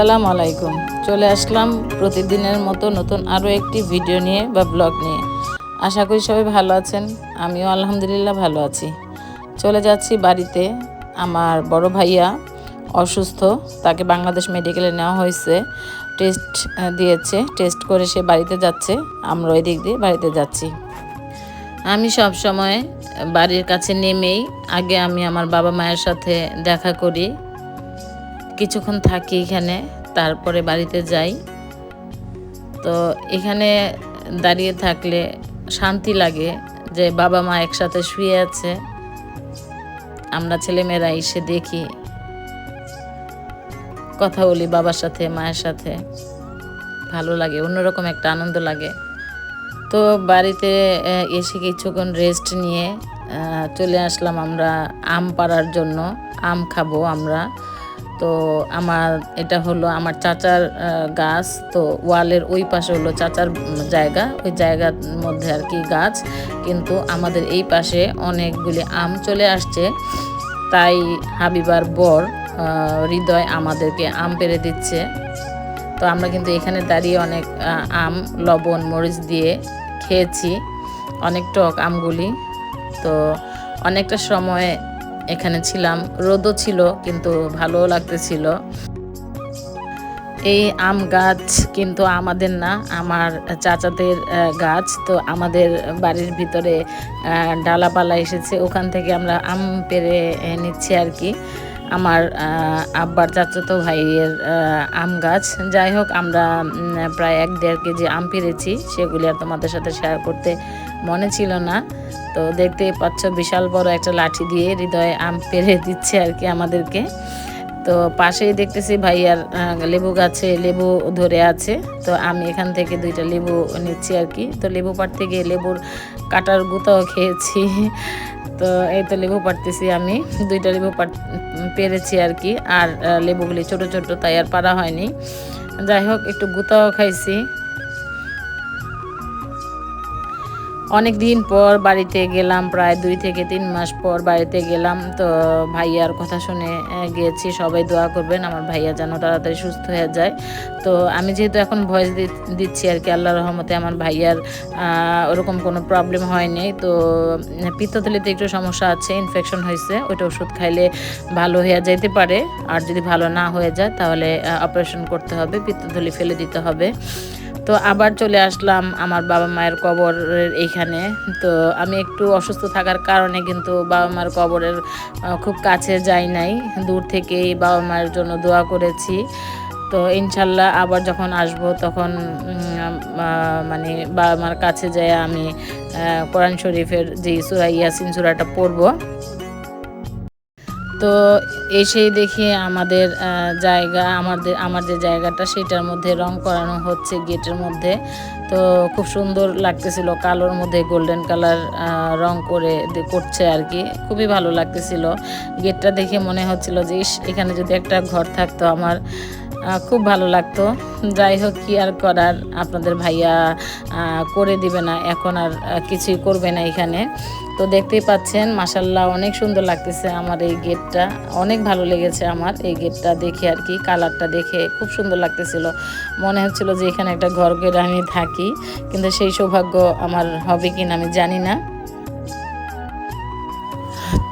আসসালামু আলাইকুম। চলে আসলাম প্রতিদিনের মতো নতুন আরও একটি ভিডিও নিয়ে বা ব্লগ নিয়ে। আশা করি সবাই ভালো আছেন, আমিও আলহামদুলিল্লাহ ভালো আছি। চলে যাচ্ছি বাড়িতে, আমার বড় ভাইয়া অসুস্থ, তাকে বাংলাদেশ মেডিকেলে নেওয়া হয়েছে। টেস্ট দিয়েছে টেস্ট করে সে বাড়িতে যাচ্ছে, আমরা ওই দিক দিয়ে বাড়িতে যাচ্ছি। আমি সব সময় বাড়ির কাছে নেমেই আগে আমি আমার বাবা মায়ের সাথে দেখা করি কিছুক্ষণ থাকি এখানে, তারপরে বাড়িতে যাই। তো এখানে দাঁড়িয়ে থাকলে শান্তি লাগে যে বাবা মা একসাথে শুয়ে আছে। আমরা ছেলেমেয়েরা এসে দেখি। কথা বলি বাবার সাথে, মায়ের সাথে। ভালো লাগে, অন্যরকম একটা আনন্দ লাগে। তো বাড়িতে এসে কিছুক্ষণ রেস্ট নিয়ে চলে আসলাম আমরা আম পাড়ার জন্য। আম খাব আমরা। তো আমার, এটা হলো আমার চাচার গাছ। তো ওয়ালের ওই পাশে হলো চাচার জায়গা। ওই জায়গার মধ্যে আর কি গাছ। কিন্তু আমাদের এই পাশে অনেকগুলি আম চলে আসছে। তাই হাবিবার বর হৃদয় আমাদেরকে আম পেরে দিচ্ছে। তো আমরা কিন্তু এখানে দাঁড়িয়ে অনেক আম, লবণ, মরিচ দিয়ে খেয়েছি। অনেক টক আমগুলি। তো অনেকটা সময় এখানে ছিলাম। রোদও ছিল, কিন্তু ভালোও লাগতেছিল। এই আম গাছ কিন্তু আমাদের না, আমার চাচাদের গাছ। তো আমাদের বাড়ির ভিতরে ডালাপালা এসেছে। ওখান থেকে আমরা আম পেরে নিচ্ছি আর কি। আমার আব্বার চাচাতো ভাইয়ের আম গাছ। যাই হোক, আমরা প্রায় এক দেড় কেজি আম পেরেছি। সেগুলি আর তোমাদের সাথে শেয়ার করতে মনে ছিল না। তো দেখতে পাচ্ছ বিশাল বড় একটা লাঠি দিয়ে হৃদয়ে আম পেরে দিচ্ছে আর কি আমাদেরকে। তো পাশেই দেখতেছি ভাইয়ার লেবু গাছে লেবু ধরে আছে। তো আমি এখান থেকে দুইটা লেবু নিচ্ছি আর কি। তো লেবু পাড়তে গিয়ে লেবুর কাটার গুঁতাও খেয়েছি। তো এই তো লেবু পাড়তেছি আমি। দুইটা লেবু পেরেছি আর কি। আর লেবুগুলি ছোট ছোট তাই আর পারা হয়নি। যাই হোক, একটু গুঁতাও খাইছি। অনেক দিন পর বাড়িতে গেলাম, প্রায় দুই থেকে তিন মাস পর বাড়িতে গেলাম। তো ভাইয়ার কথা শুনে গিয়েছি সবাই দোয়া করবেন, আমার ভাইয়া যেন তাড়াতাড়ি সুস্থ হয়ে যায়। তো আমি যেহেতু এখন ভয়েস দিচ্ছি আর কি আল্লাহ রহমতে আমার ভাইয়ার ওরকম কোনো প্রবলেম হয়নি। তো পিত্তথলিতে একটু সমস্যা আছে ইনফেকশন হয়েছে, ওইটা ওষুধ খাইলে ভালো হয়ে যেতে পারে। আর যদি ভালো না হয়ে যায়, তাহলে অপারেশন করতে হবে, পিত্তথলি ফেলে দিতে হবে। তো আবার চলে আসলাম আমার বাবা মায়ের কবরের এইখানে তো আমি একটু অসুস্থ থাকার কারণে কিন্তু বাবা মায়ের কবরের খুব কাছে যাই নাই। দূর থেকেই বাবা মায়ের জন্য দোয়া করেছি। তো ইনশাল্লাহ আবার যখন আসব তখন মানে বাবা মার কাছে যেয়ে আমি কোরআন শরীফের যে সুরা ইয়াসিন সুরাটা পড়ব। তো এসেই দেখি আমাদের জায়গা, আমাদের, আমার যে জায়গাটা সেটার মধ্যে রং করানো হচ্ছে গেটের মধ্যে। তো খুব সুন্দর লাগতেছিল, কালোর মধ্যে গোল্ডেন কালার রং করে করছে আর কি। খুবই ভালো লাগতেছিল। গেটটা দেখে মনে হচ্ছিল যে, ইস, এখানে যদি একটা ঘর থাকতো আমার খুব ভালো লাগতো। যাই হোক, কি আর করার আপনাদের ভাইয়া করে দিবে না। এখন আর কিছুই করবে না এখানে। তো দেখতেই পাচ্ছেন মাসাল্লাহ অনেক সুন্দর লাগতেছে আমার এই গেটটা। অনেক ভালো লেগেছে আমার এই গেটটা দেখে আর কি, কালারটা দেখে খুব সুন্দর লাগতেছিল। মনে হচ্ছিল যে এখানে একটা ঘর করে আমি থাকি, কিন্তু সেই সৌভাগ্য আমার হবে কিনা আমি জানি না।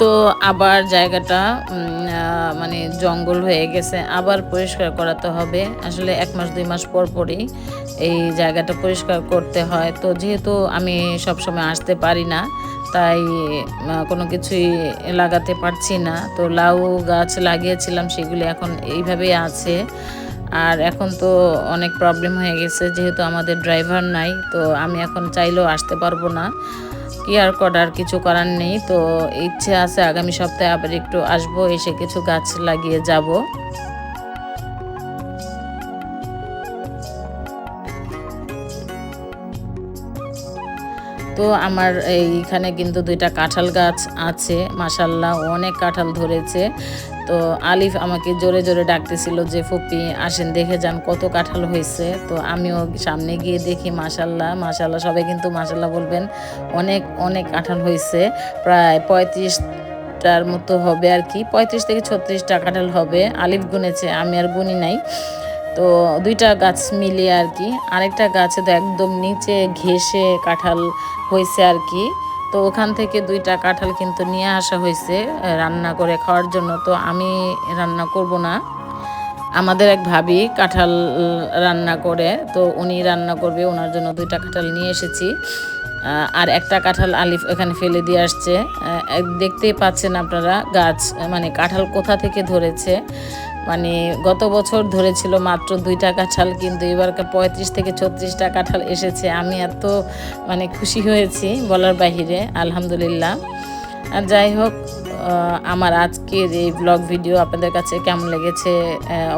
তো আবার জায়গাটা মানে জঙ্গল হয়ে গেছে, আবার পরিষ্কার করাতে হবে। আসলে এক মাস, দুই মাস পর পরই এই জায়গাটা পরিষ্কার করতে হয়। তো যেহেতু আমি সব সময় আসতে পারি না, তাই কোনো কিছুই লাগাতে পারছি না। তো লাউ গাছ লাগিয়েছিলাম, সেগুলি এখন এইভাবেই আছে। আর এখন তো অনেক প্রবলেম হয়ে গেছে, যেহেতু আমাদের ড্রাইভার নাই, তো আমি এখন চাইলেও আসতে পারব না। কি আর করার কিছু করার নেই, তো ইচ্ছে আছে আগামী সপ্তাহে আবার একটু আসব, এসে কিছু গাছ লাগিয়ে যাব। তো আমার এইখানে কিন্তু দুইটা কাঁঠাল গাছ আছে। মাসাল্লাহ অনেক কাঁঠাল ধরেছে। তো আলিফ আমাকে জোরে জোরে ডাকতেছিল যে, ফুপি, আসেন, দেখে যান কত কাঁঠাল হয়েছে। তো আমিও সামনে গিয়ে দেখি মাসাল্লাহ মাসাল্লাহ সবাই কিন্তু মাসাল্লাহ বলবেন, অনেক অনেক কাঁঠাল হয়েছে। প্রায় পঁয়ত্রিশ পঁয়ত্রিশটার মতো হবে আর কি, পঁয়ত্রিশ থেকে ছত্রিশটা কাঁঠাল হবে। আলিফ গুনেছে, আমি আর গুনি নাই। তো দুইটা গাছ মিলিয়ে আর কি। আরেকটা গাছে তো একদম নিচে ঘেসে কাঁঠাল হয়েছে আর কি। তো ওখান থেকে দুইটা কাঁঠাল কিন্তু নিয়ে আসা হয়েছে রান্না করে খাওয়ার জন্য। তো আমি রান্না করব না। আমাদের এক ভাবি কাঁঠাল রান্না করে, তো উনি রান্না করবে, ওনার জন্য দুইটা কাঁঠাল নিয়ে এসেছি। আর একটা কাঁঠাল আলিফ এখানে ফেলে দিয়ে আসছে। দেখতেই পাচ্ছেন আপনারা গাছ মানে কাঁঠাল কোথা থেকে ধরেছে। মানে গত বছর ধরেছিল মাত্র দুইটা কাঁঠাল কিন্তু এবার পঁয়ত্রিশ থেকে ছত্রিশটা কাঁঠাল এসেছে। আমি এত মানে খুশি হয়েছি বলার বাহিরে, আলহামদুলিল্লাহ। আর যাই হোক আমার আজকের এই ব্লগ ভিডিও আপনাদের কাছে কেমন লেগেছে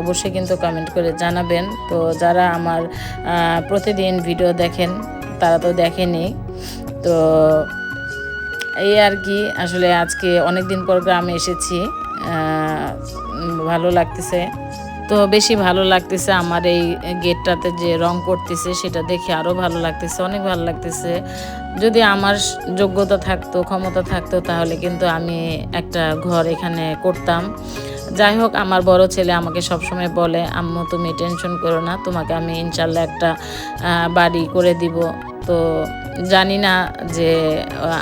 অবশ্যই কিন্তু কমেন্ট করে জানাবেন। তো যারা আমার প্রতিদিন ভিডিও দেখেন, তারা তো দেখেনি। তো এই আর কি, আসলে আজকে অনেক দিন পর গ্রামে এসেছি ভালো লাগতেছে। তো বেশি ভালো লাগতেছে আমার এই গেটটাতে যে রং করতেছে সেটা দেখে আরও ভালো লাগতেছে, অনেক ভালো লাগতেছে। যদি আমার যোগ্যতা থাকতো, ক্ষমতা থাকতো তাহলে কিন্তু আমি একটা ঘর এখানে করতাম। যাই হোক, আমার বড় ছেলে আমাকে সবসময় বলে, আম্মু, তুমি টেনশন করো না, তোমাকে আমি ইনশাল্লাহ একটা বাড়ি করে দিব। তো জানি না যে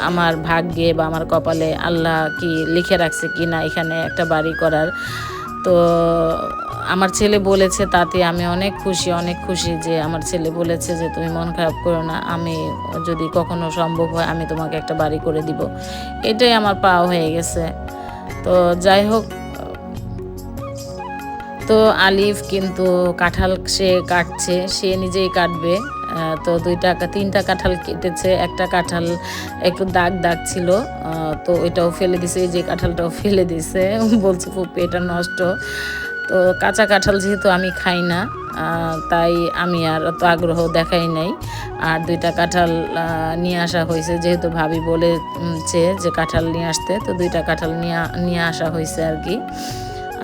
আমার ভাগ্যে বা আমার কপালে আল্লাহ কি লিখে রাখছে কি না এখানে একটা বাড়ি করার। তো আমার ছেলে বলেছে তাতে আমি অনেক খুশি অনেক খুশি যে আমার ছেলে বলেছে যে, তুমি মন খারাপ করো না, আমি যদি কখনো সম্ভব হয়, আমি তোমাকে একটা বাড়ি করে দিব। এটাই আমার পাওয়া হয়ে গেছে। তো যাই হোক, তো আলিফ কিন্তু কাঁঠাল সে কাটছে, সে নিজেই কাটবে। তো দুইটা তিনটা কাঁঠাল কেটেছে, একটা কাঁঠাল একটু দাগ দাগ ছিল তো ওইটাও ফেলে দিছে, এই যে কাঁঠালটাও ফেলে দিছে, বলছে ফুপি, এটা নষ্ট। তো কাঁচা কাঁঠাল যেহেতু আমি খাই না তাই আমি আর অত আগ্রহ দেখাই নাই। আর দুইটা কাঁঠাল নিয়ে আসা হয়েছে, যেহেতু ভাবি বলেছে যে কাঁঠাল নিয়ে আসতে, তো দুইটা কাঁঠাল নিয়ে নিয়ে আসা হয়েছে আর কি।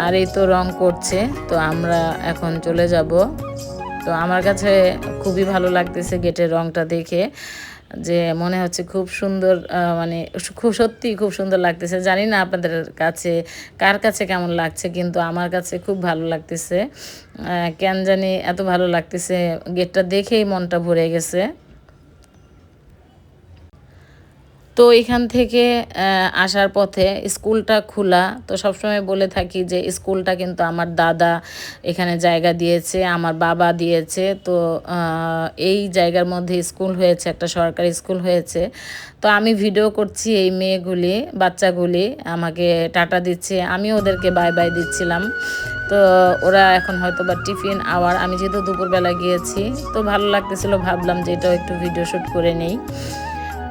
আর এই তো রং করছে, তো আমরা এখন চলে যাব তো আমার কাছে খুবই ভালো লাগতেছে গেটের রংটা দেখে, যে মনে হচ্ছে খুব সুন্দর মানে খুব সত্যি খুব সুন্দর লাগতেছে। জানি না আপনাদের কাছে কার কাছে কেমন লাগছে, কিন্তু আমার কাছে খুব ভালো লাগতেছে। কেন জানি এত ভালো লাগতেছে, গেটটা দেখেই মনটা ভরে গেছে। তো এখান থেকে আসার পথে স্কুলটা খোলা। তো সবসময় বলে থাকি যে স্কুলটা কিন্তু আমার দাদা এখানে জায়গা দিয়েছে, আমার বাবা দিয়েছে। তো এই জায়গার মধ্যে স্কুল হয়েছে, একটা সরকারি স্কুল হয়েছে। তো আমি ভিডিও করছি এই মেয়েগুলি, বাচ্চাগুলি, আমাকে টাটা দিচ্ছে, আমি ওদেরকে বাই বাই দিচ্ছিলাম। তো ওরা এখন হয়তো বা টিফিন আওয়ার আমি যেহেতু দুপুরবেলা গিয়েছি, তো ভালো লাগতেছিল, ভাবলাম যে এটাও একটু ভিডিও শ্যুট করে নেই।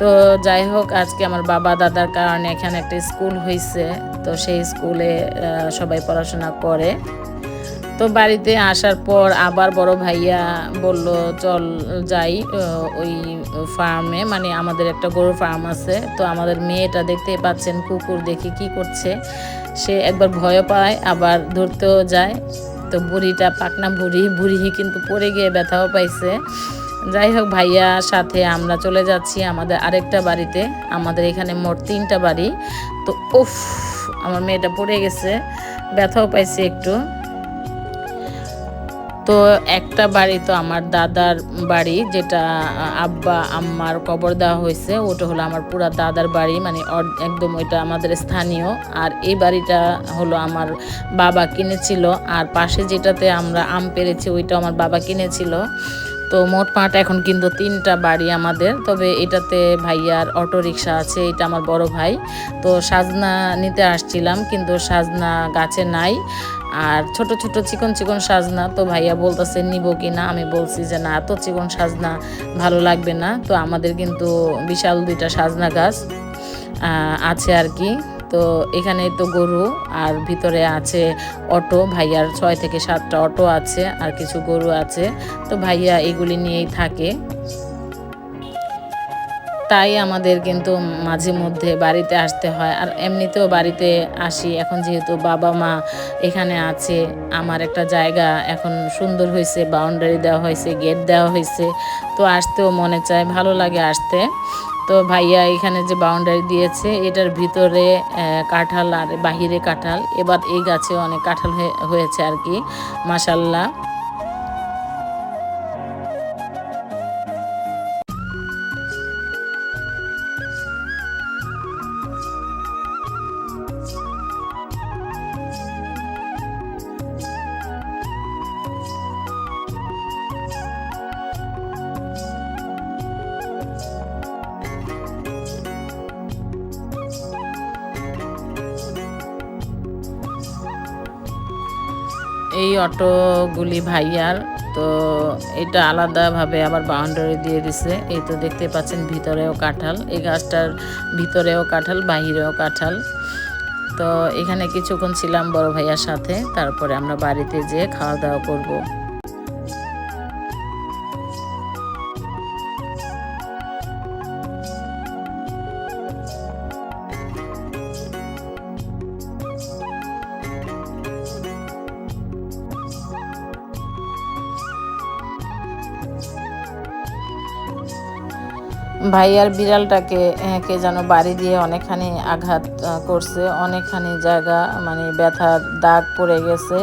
তো যাই হোক, আজকে আমার বাবা দাদার কারণে এখানে একটা স্কুল হয়েছে তো সেই স্কুলে সবাই পড়াশোনা করে। তো বাড়িতে আসার পর আবার বড় ভাইয়া বলল, চল যাই ওই ফার্মে। মানে আমাদের একটা গরুর ফার্ম আছে। তো আমাদের মেয়েটা দেখতেই পাচ্ছেন, কুকুর দেখি কি করছে। সে একবার ভয়ও পায়, আবার ধরতেও যায়। তো বুড়িটা পাকনা বুড়ি বুড়ি কিন্তু পড়ে গিয়ে ব্যথাও পাইছে। যাই হোক ভাইয়ার সাথে আমরা চলে যাচ্ছি আমাদের আরেকটা বাড়িতে। আমাদের এখানে মোট তিনটা বাড়ি। তো উফ, আমার মেয়েটা পড়ে গেছে, ব্যথাও পাইছে একটু। তো একটা বাড়ি তো আমার দাদার বাড়ি, যেটা আব্বা আম্মার কবর দেওয়া হয়েছে, ওটা হলো আমার পুরা দাদার বাড়ি মানে একদম ওইটা আমাদের স্থানীয়। আর এই বাড়িটা হলো আমার বাবা কিনেছিল, আর পাশে যেটাতে আমরা আম পেরেছি ওইটা আমার বাবা কিনেছিল। তো মোট পাট এখন কিন্তু তিনটা বাড়ি আমাদের। তবে এটাতে ভাইয়ার অটো রিক্সা আছে, এটা আমার বড় ভাই। তো সাজনা নিতে আসছিলাম, কিন্তু সাজনা গাছে নাই। আর ছোট ছোট চিকন চিকন সাজনা, তো ভাইয়া বলতেছে, নিব কি না? আমি বলছি যে, না, এত চিকন সাজনা ভালো লাগবে না। তো আমাদের কিন্তু বিশাল দুইটা সাজনা গাছ আছে আর কি। তো এখানে তো গরু, আর ভিতরে আছে অটো। ভাইয়ার ছয় থেকে সাতটা অটো আছে, আর কিছু গরু আছে। তো ভাইয়া এগুলি নিয়েই থাকে। তাই আমাদের কিন্তু মাঝে মধ্যে বাড়িতে আসতে হয়। আর এমনিতেও বাড়িতে আসি। এখন যেহেতু বাবা মা এখানে আছে, আমার একটা জায়গা এখন সুন্দর হয়েছে বাউন্ডারি দেওয়া হয়েছে গেট দেওয়া হয়েছে। তো আসতেও মনে চায়, ভালো লাগে আসতে। তো ভাইয়া এখানে যে বাউন্ডারি দিয়েছে, এটার ভিতরে কাঁঠাল আর বাহিরে কাঁঠাল। এবার এই গাছে অনেক কাঁঠাল হয়েছে আর কি মাসাল্লাহ অটোগুলি ভাইয়ার, তো এটা আলাদাভাবে আবার বাউন্ডারি দিয়ে দিছে। এই তো দেখতে পাচ্ছেন ভিতরেও কাঁঠাল, এই গাছটার ভিতরেও কাঁঠাল, বাহিরেও কাঁঠাল। তো এখানে কিছুক্ষণ ছিলাম বড় ভাইয়ার সাথে, তারপরে আমরা বাড়িতে যেয়ে খাওয়া দাওয়া করব। ভাইয়ার বিড়ালটাকে আহ, কে যেন বাড়ি দিয়ে অনেকখানি আঘাত করছে অনেকখানি জায়গা মানে ব্যথার দাগ পড়ে গেছে।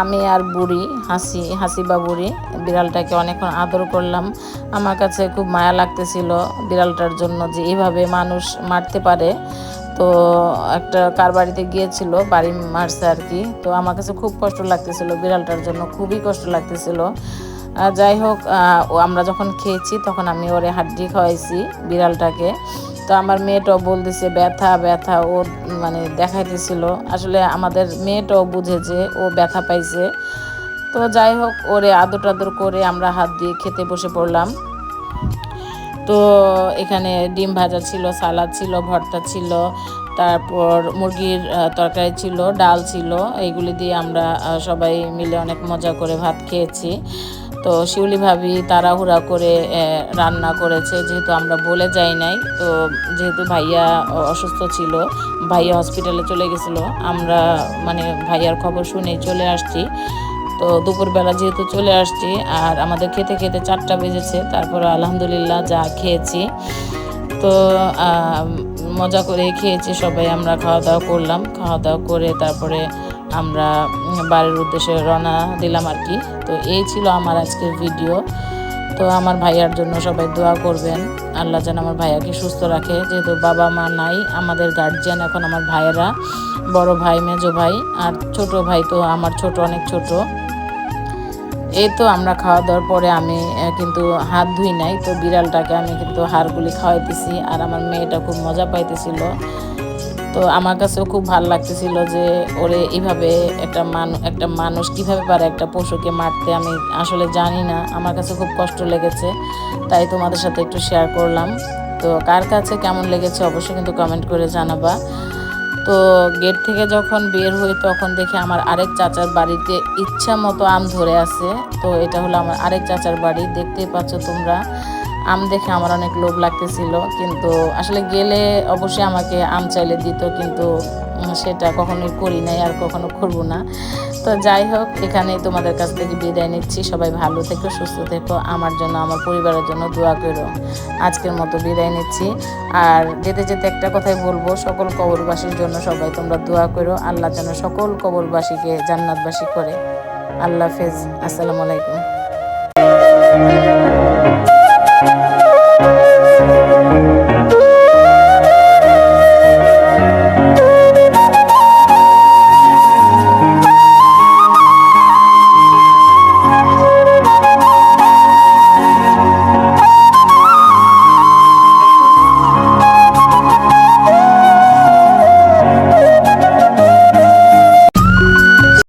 আমি আর বুড়ি হাসি হাসি বা বুড়ি বিড়ালটাকে অনেকক্ষণ আদর করলাম। আমার কাছে খুব মায়া লাগতেছিল বিড়ালটার জন্য যে এইভাবে মানুষ মারতে পারে। তো একটা কার বাড়িতে গিয়েছিল বাড়ি মারছে আর কি। তো আমার কাছে খুব কষ্ট লাগতেছিল বিড়ালটার জন্য খুবই কষ্ট লাগতেছিল। যাই হোক আমরা যখন খেয়েছি তখন আমি ওরে হাড্ডি খাওয়াইছি বিড়ালটাকে। তো আমার মেয়েটাও বলতেছে, ব্যথা ব্যথা। ও মানে দেখাইতেছিল। আসলে আমাদের মেয়েটাও বুঝে যে ও ব্যথা পাইছে। তো যাই হোক, ওরে আদর টাদর করে আমরা হাত দিয়ে খেতে বসে পড়লাম। তো এখানে ডিম ভাজা ছিল, সালাদ ছিল, ভর্তা ছিল, তারপর মুরগির তরকারি ছিল, ডাল ছিল। এইগুলি দিয়ে আমরা সবাই মিলে অনেক মজা করে ভাত খেয়েছি। তো শিউলি ভাবি তাড়াহুড়া করে রান্না করেছে। যেহেতু আমরা বলে যাই নাই, তো যেহেতু ভাইয়া অসুস্থ ছিল, ভাইয়া হসপিটালে চলে গেছিল, আমরা মানে ভাইয়ার খবর শুনেই চলে আসছি। তো দুপুরবেলা যেহেতু চলে আসছি, আর আমাদের খেতে খেতে চারটা বেজেছে, তারপরে আলহামদুলিল্লাহ যা খেয়েছি। তো মজা করে খেয়েছি সবাই, আমরা খাওয়া দাওয়া করলাম। খাওয়া দাওয়া করে তারপরে আমরা বাড়ির উদ্দেশ্যে রওনা দিলাম আর কি। তো এই ছিল আমার আজকের ভিডিও। তো আমার ভাইয়ার জন্য সবাই দোয়া করবেন। আল্লাহ যেন আমার ভাইয়াকে সুস্থ রাখে। যেহেতু বাবা মা নাই, আমাদের গার্জিয়ান এখন আমার ভাইয়েরা। বড় ভাই, মেজো ভাই আর ছোট ভাই তো আমার ছোট, অনেক ছোট। এই তো আমরা খাওয়া দাওয়ার পরে আমি কিন্তু হাত ধুই নাই। তো বিড়ালটাকে আমি কিন্তু হাড়গুলি খাওয়াইতেছি। আর আমার মেয়েটা খুব মজা পাইতেছিল। তো আমার কাছেও খুব ভালো লাগতেছিল যে ওরে এইভাবে একটা মানুষ একটা মানুষ কীভাবে পারে একটা পশুকে মারতে আমি আসলে জানি না। আমার কাছে খুব কষ্ট লেগেছে, তাই তোমাদের সাথে একটু শেয়ার করলাম। তো কার কাছে কেমন লেগেছে অবশ্যই কিন্তু কমেন্ট করে জানাবা। তো গেট থেকে যখন বের হই তখন দেখি আমার আরেক চাচার বাড়িতে ইচ্ছা মতো আম ধরে আছে। তো এটা হলো আমার আরেক চাচার বাড়ি, দেখতেই পাচ্ছ তোমরা। আম দেখে আমার অনেক লোভ লাগতেছিল, কিন্তু আসলে গেলে অবশ্যই আমাকে আম চাইলে দিত, কিন্তু সেটা কখনোই করি নাই আর কখনো করব না। তো যাই হোক, এখানেই তোমাদের কাছ থেকে বিদায় নিচ্ছি। সবাই ভালো থেকো, সুস্থ থেকো, আমার জন্য, আমার পরিবারের জন্য দোয়া করো। আজকের মতো বিদায় নিচ্ছি। আর যেতে যেতে একটা কথাই বলব, সকল কবরবাসীর জন্য সবাই তোমরা দোয়া করো। আল্লাহ যেন সকল কবরবাসীকে জান্নাতবাসী করে। আল্লাহ হাফেজ। আসসালামু আলাইকুম।